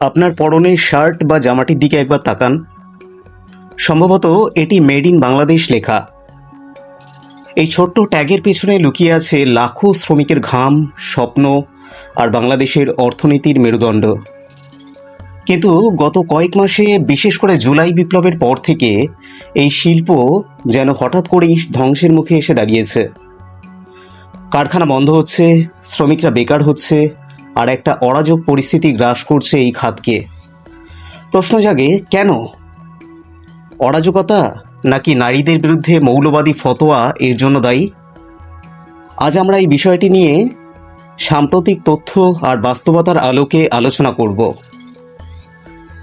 আপনার পরনের শার্ট বা জামাটির দিকে একবার তাকান। সম্ভবত এটি মেড ইন বাংলাদেশ লেখা। এই ছোট্ট ট্যাগের পেছনে লুকিয়ে আছে লাখো শ্রমিকের ঘাম, স্বপ্ন আর বাংলাদেশের অর্থনীতির মেরুদণ্ড। কিন্তু গত কয়েক মাসে, বিশেষ করে জুলাই বিপ্লবের পর থেকে, এই শিল্প যেন হঠাৎ করেই ধ্বংসের মুখে এসে দাঁড়িয়েছে। কারখানা বন্ধ হচ্ছে, শ্রমিকরা বেকার হচ্ছে আর একটা অরাজক পরিস্থিতি গ্রাস করছে এই খাতকে। প্রশ্ন জাগে, কেন? অরাজকতা নাকি নারীদের বিরুদ্ধে মৌলবাদী ফতোয়া এর জন্য দায়ী? আজ আমরা এই বিষয়টি নিয়ে সাম্প্রতিক তথ্য আর বাস্তবতার আলোকে আলোচনা করব।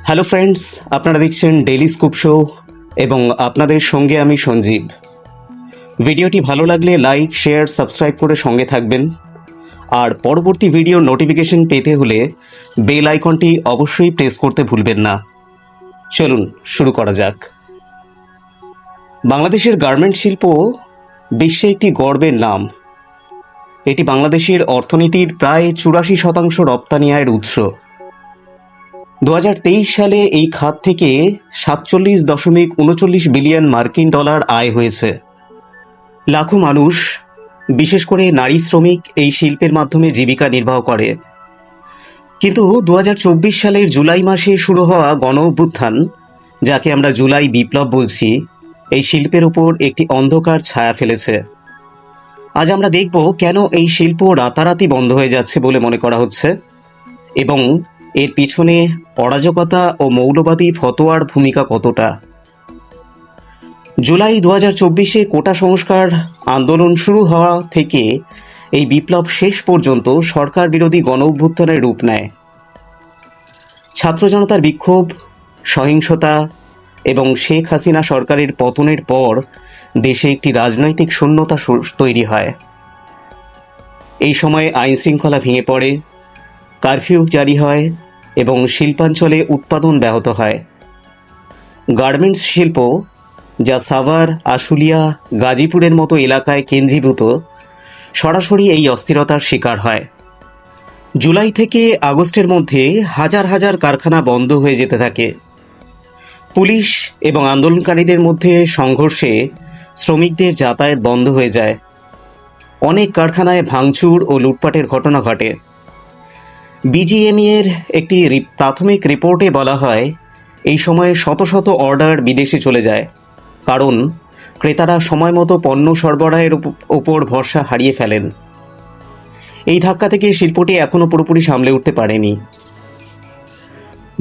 হ্যালো ফ্রেন্ডস, আপনারা দেখছেন ডেলি স্কুপ শো এবং আপনাদের সঙ্গে আমি সঞ্জীব। ভিডিওটি ভালো লাগলে লাইক, শেয়ার, সাবস্ক্রাইব করে সঙ্গে থাকবেন। আর পরবর্তী ভিডিও নোটিফিকেশন পেতে হলে বেল আইকনটি অবশ্যই প্রেস করতে ভুলবেন না। চলুন শুরু করা যাক। বাংলাদেশের গার্মেন্ট শিল্প বিশ্বে একটি গর্বের নাম। এটি বাংলাদেশের অর্থনীতির প্রায় চুরাশি শতাংশ রপ্তানি আয়ের উৎস। দু হাজার তেইশ সালে এই খাত থেকে সাতচল্লিশ দশমিক উনচল্লিশ বিলিয়ন মার্কিন ডলার আয় হয়েছে। লাখো মানুষ বিশেষ করে নারী শ্রমিক এই শিল্পের মাধ্যমে জীবিকা নির্বাহ করে। কিন্তু দু হাজার চব্বিশ সালের জুলাই মাসে শুরু হওয়া গণ অভ্যুত্থান যাকে আমরা জুলাই বিপ্লব বলছি, এই শিল্পের উপর একটি অন্ধকার ছায়া ফেলেছে। আজ আমরা দেখব কেন এই শিল্প রাতারাতি বন্ধ হয়ে যাচ্ছে বলে মনে করা হচ্ছে, এবং এর পিছনে অরাজকতা ও মৌলবাদী ফতোয়ার ভূমিকা কতটা। জুলাই দু হাজার চব্বিশে কোটা সংস্কার আন্দোলন শুরু হওয়া থেকে এই বিপ্লব শেষ পর্যন্ত সরকার বিরোধী গণ অভ্যুত্থানের রূপ নেয়। ছাত্র জনতার বিক্ষোভ, সহিংসতা এবং শেখ হাসিনা সরকারের পতনের পর দেশে একটি রাজনৈতিক শূন্যতা তৈরি হয়। এই সময়ে আইন শৃঙ্খলা ভেঙে পড়ে, কারফিউ জারি হয় এবং শিল্পাঞ্চলে উৎপাদন ব্যাহত হয়। গার্মেন্টস শিল্প যা সাভার, আশুলিয়া, গাজীপুরের মতো এলাকায় কেন্দ্রীভূত, সরাসরি এই অস্থিরতার শিকার হয়। জুলাই থেকে আগস্টের মধ্যে হাজার হাজার কারখানা বন্ধ হয়ে যেতে থাকে। পুলিশ এবং আন্দোলনকারীদের মধ্যে সংঘর্ষে শ্রমিকদের যাতায়াত বন্ধ হয়ে যায়। অনেক কারখানায় ভাঙচুর ও লুটপাটের ঘটনা ঘটে। বিজিএমই এর একটি প্রাথমিক রিপোর্টে বলা হয়, এই সময়ে শত শত অর্ডার বিদেশে চলে যায়। কারণ ক্রেতারা সময় মতো পণ্য সরবরাহের ওপর ভরসা হারিয়ে ফেলেন। এই ধাক্কা থেকে শিল্পটি এখনও পুরোপুরি সামলে উঠতে পারেনি।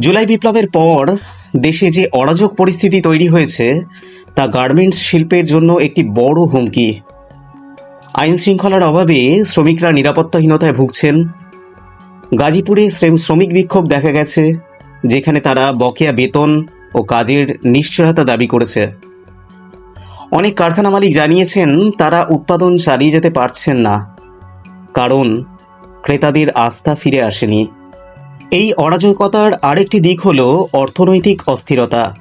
জুলাই বিপ্লবের পর দেশে যে অরাজক পরিস্থিতি তৈরি হয়েছে, তা গার্মেন্টস শিল্পের জন্য একটি বড় হুমকি। আইন শৃঙ্খলার অভাবে শ্রমিকরা নিরাপত্তাহীনতায় ভুগছেন। গাজীপুরে শ্রম- শ্রমিক বিক্ষোভ দেখা গেছে, যেখানে তারা বকেয়া বেতন ও কাজের নিশ্চয়তা দাবি করেছে। অনেক কারখানা মালিক জানিয়েছেন তারা উৎপাদন চালিয়ে যেতে পারছেন না। কারণ ক্রেতাদের আস্থা ফিরে আসেনি। এই অরাজকতার আরেকটি দিক হল অর্থনৈতিক অস্থিরতা।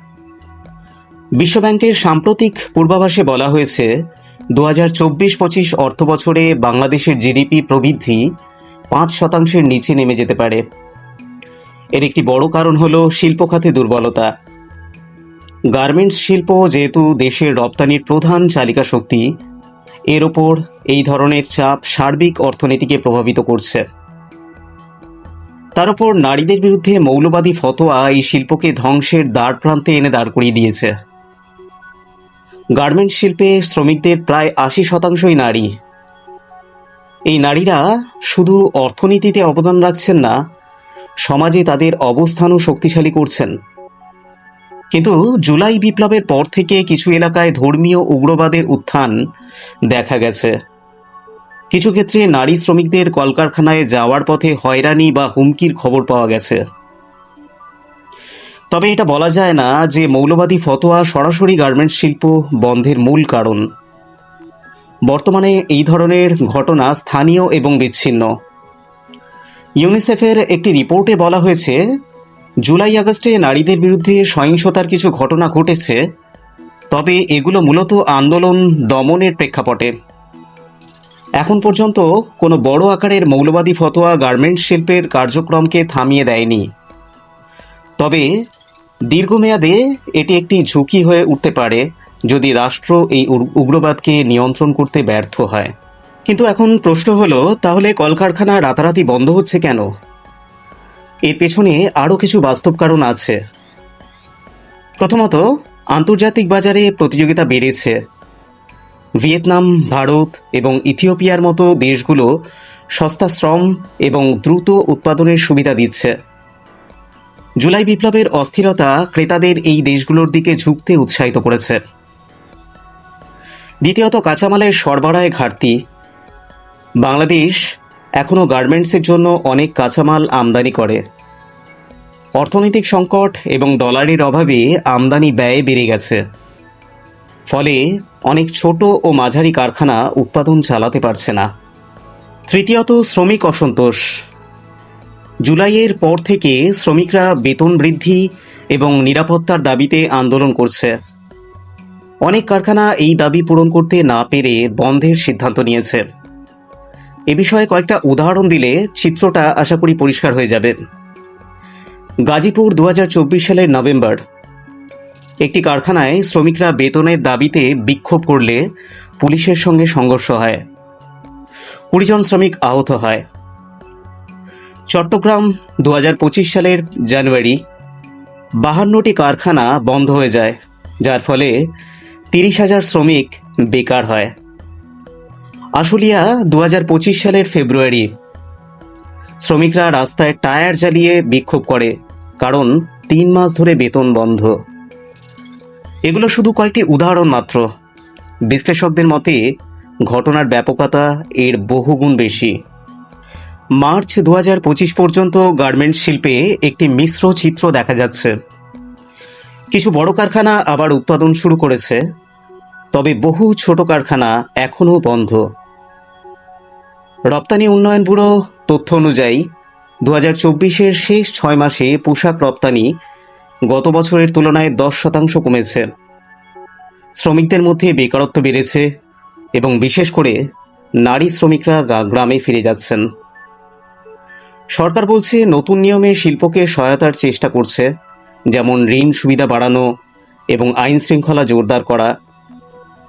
বিশ্বব্যাংকের সাম্প্রতিক পূর্বাভাসে বলা হয়েছে, দু হাজার চব্বিশ পঁচিশ অর্থ বছরে বাংলাদেশের জিডিপি প্রবৃদ্ধি পাঁচ শতাংশের নিচে নেমে যেতে পারে। এর একটি বড় কারণ হল শিল্প খাতে দুর্বলতা। গার্মেন্টস শিল্প যেহেতু দেশের রপ্তানির প্রধান চালিকা শক্তি, এর ওপর এই ধরনের চাপ সার্বিক অর্থনীতিকে প্রভাবিত করছে। তার উপর নারীদের বিরুদ্ধে মৌলবাদী ফতোয়া এই শিল্পকে ধ্বংসের দ্বার প্রান্তে এনে দাঁড় করিয়ে দিয়েছে। গার্মেন্ট শিল্পে শ্রমিকদের প্রায় আশি শতাংশই নারী। এই নারীরা শুধু অর্থনীতিতে অবদান রাখছেন না, সমাজে তাদের অবস্থানও শক্তিশালী করছেন। কিন্তু জুলাই বিপ্লবের পর থেকে কিছু এলাকায় ধর্মীয় উগ্রবাদের উত্থান দেখা গেছে। কিছু ক্ষেত্রে নারী শ্রমিকদের কলকারখানায় যাওয়ার পথে হয়রানি বা হুমকির খবর পাওয়া গেছে। তবে এটা বলা যায় না যে মৌলবাদী ফতোয়া সরাসরি গার্মেন্টস শিল্প বন্ধের মূল কারণ। বর্তমানে এই ধরনের ঘটনা স্থানীয় এবং বিচ্ছিন্ন। ইউনিসেফের একটি রিপোর্টে বলা হয়েছে জুলাই আগস্টে নারীদের বিরুদ্ধে সহিংসতার কিছু ঘটনা ঘটেছে, তবে এগুলো মূলত আন্দোলন দমনের প্রেক্ষাপটে। এখন পর্যন্ত কোনো বড় আকারের মৌলবাদী ফতোয়া গার্মেন্টস শিল্পের কার্যক্রমকে থামিয়ে দেয়নি। তবে দীর্ঘমেয়াদে এটি একটি ঝুঁকি হয়ে উঠতে পারে যদি রাষ্ট্র এই উগ্রবাদকে নিয়ন্ত্রণ করতে ব্যর্থ হয়। কিন্তু এখন প্রশ্ন হলো, তাহলে কলকারখানা রাতারাতি বন্ধ হচ্ছে কেন? এর পেছনে আরও কিছু বাস্তব কারণ আছে। প্রথমত, আন্তর্জাতিক বাজারে প্রতিযোগিতা বেড়েছে। ভিয়েতনাম, ভারত এবং ইথিওপিয়ার মতো দেশগুলো সস্তা শ্রম এবং দ্রুত উৎপাদনের সুবিধা দিচ্ছে। জুলাই বিপ্লবের অস্থিরতা ক্রেতাদের এই দেশগুলোর দিকে ঝুঁকতে উৎসাহিত করেছে। দ্বিতীয়ত, কাঁচামালের সরবরাহে ঘাটতি। বাংলাদেশ এখনও গার্মেন্টসের জন্য অনেক কাঁচামাল আমদানি করে। অর্থনৈতিক সংকট এবং ডলারের অভাবে আমদানি ব্যয় বেড়ে গেছে। ফলে অনেক ছোট ও মাঝারি কারখানা উৎপাদন চালাতে পারছে না। তৃতীয়ত শ্রমিক অসন্তোষ। জুলাইয়ের পর থেকে শ্রমিকরা বেতন বৃদ্ধি এবং নিরাপত্তার দাবিতে আন্দোলন করছে। অনেক কারখানা এই দাবি পূরণ করতে না পেরে বন্ধের সিদ্ধান্ত নিয়েছে। এ বিষয়ে কয়েকটা উদাহরণ দিলে চিত্রটা আশা করি পরিষ্কার হয়ে যাবে। গাজীপুর দু হাজার চব্বিশ সালের নভেম্বর। একটি কারখানায় শ্রমিকরা বেতনের দাবিতে বিক্ষোভ করলে পুলিশের সঙ্গে সংঘর্ষ হয়। কুড়ি জন শ্রমিক আহত হয়। চট্টগ্রাম দু হাজার পঁচিশ সালের জানুয়ারি বাহান্নটি কারখানা বন্ধ হয়ে যায়, যার ফলে তিরিশ হাজার শ্রমিক বেকার হয়। আশুলিয়া দু হাজার পঁচিশ সালের ফেব্রুয়ারি, শ্রমিকরা রাস্তায় টায়ার জ্বালিয়ে বিক্ষোভ করে। কারণ তিন মাস ধরে বেতন বন্ধ। এগুলো শুধু কয়েকটি উদাহরণ মাত্র। বিশ্লেষকদের মতে, ঘটনার ব্যাপকতা এর বহুগুণ বেশি। মার্চ দু হাজার পঁচিশ পর্যন্ত গার্মেন্টস শিল্পে একটি মিশ্র চিত্র দেখা যাচ্ছে। কিছু বড় কারখানা আবার উৎপাদন শুরু করেছে, তবে বহু ছোট কারখানা এখনও বন্ধ। রপ্তানি উন্নয়ন ব্যুরো তথ্য অনুযায়ী দু হাজার চব্বিশের শেষ ছয় মাসে পোশাক রপ্তানি গত বছরের তুলনায় দশ শতাংশ কমেছে। শ্রমিকদের মধ্যে বেকারত্ব বেড়েছে এবং বিশেষ করে নারী শ্রমিকরা গ্রামে ফিরে যাচ্ছেন। সরকার বলছে নতুন নিয়মে শিল্পকে সহায়তার চেষ্টা করছে, যেমন ঋণ সুবিধা বাড়ানো এবং আইন শৃঙ্খলা জোরদার করা।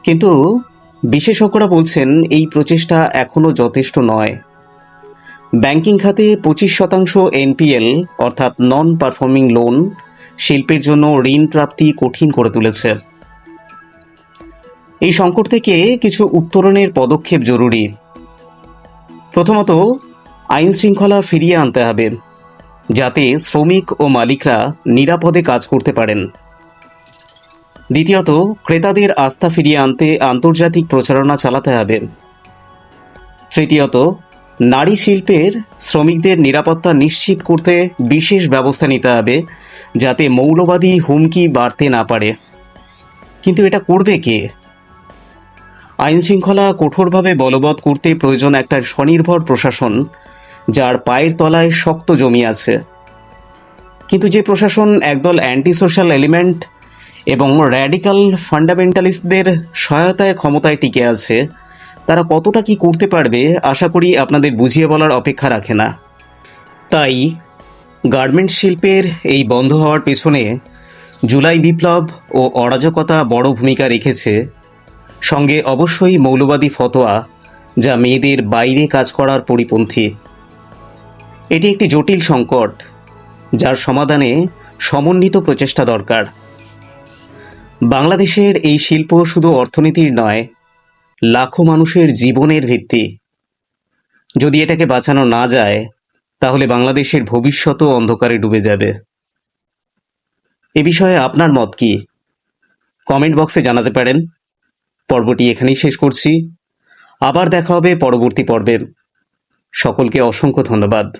কিন্তু বিশেষজ্ঞরা বলছেন এই প্রচেষ্টা এখনও যথেষ্ট নয়। ব্যাংকিং খাতে পঁচিশ শতাংশ এনপিএল, অর্থাৎ নন পারফর্মিং লোন শিল্পের জন্য ঋণ প্রাপ্তি কঠিন করে তুলেছে। এই সংকট থেকে কিছু উত্তরণের পদক্ষেপ জরুরি। প্রথমত, আইন শৃঙ্খলা ফিরিয়ে আনতে হবে, যাতে শ্রমিক ও মালিকরা নিরাপদে কাজ করতে পারেন। দ্বিতীয়ত, ক্রেতাদের আস্থা ফিরিয়ে আনতে আন্তর্জাতিক প্রচারণা চালাতে হবে। তৃতীয়ত নারী শিল্পের শ্রমিকদের নিরাপত্তা নিশ্চিত করতে বিশেষ ব্যবস্থা নিতে হবে যাতে মৌলবাদী হুমকি বাড়তে না পারে। কিন্তু এটা করবে কে? আইন শৃঙ্খলা কঠোরভাবে বলবৎ করতে প্রয়োজন একটা স্বনির্ভর প্রশাসন, যার পায়ের তলায় শক্ত জমি আছে। কিন্তু যে প্রশাসন একদল অ্যান্টি সোশ্যাল এলিমেন্ট এবং র্যাডিক্যাল ফান্ডামেন্টালিস্টদের সহায়তায় ক্ষমতায় টিকে আছে তারা কতটা কি করতে পারবে, আশা করি আপনাদের বুঝিয়ে বলার অপেক্ষা রাখে না। তাই, গার্মেন্ট শিল্পের এই বন্ধ হওয়ার পেছনে জুলাই বিপ্লব ও অরাজকতা বড় ভূমিকা রেখেছে। সঙ্গে অবশ্যই মৌলবাদী ফতোয়া, যা মেয়েদের বাইরে কাজ করার পরিপন্থী। এটি একটি জটিল সংকট, যার সমাধানে সমন্বিত প্রচেষ্টা দরকার। বাংলাদেশের এই শিল্প শুধু অর্থনীতির নয় লাখো মানুষের জীবনের ভিত্তি। যদি এটাকে বাঁচানো না যায়, তাহলে বাংলাদেশের ভবিষ্যতও অন্ধকারে ডুবে যাবে। এ বিষয়ে আপনার মত কি? কমেন্ট বক্সে জানাতে পারেন। পর্বটি এখানেই শেষ করছি। আবার দেখা হবে পরবর্তী পর্বে। সকলকে অসংখ্য ধন্যবাদ।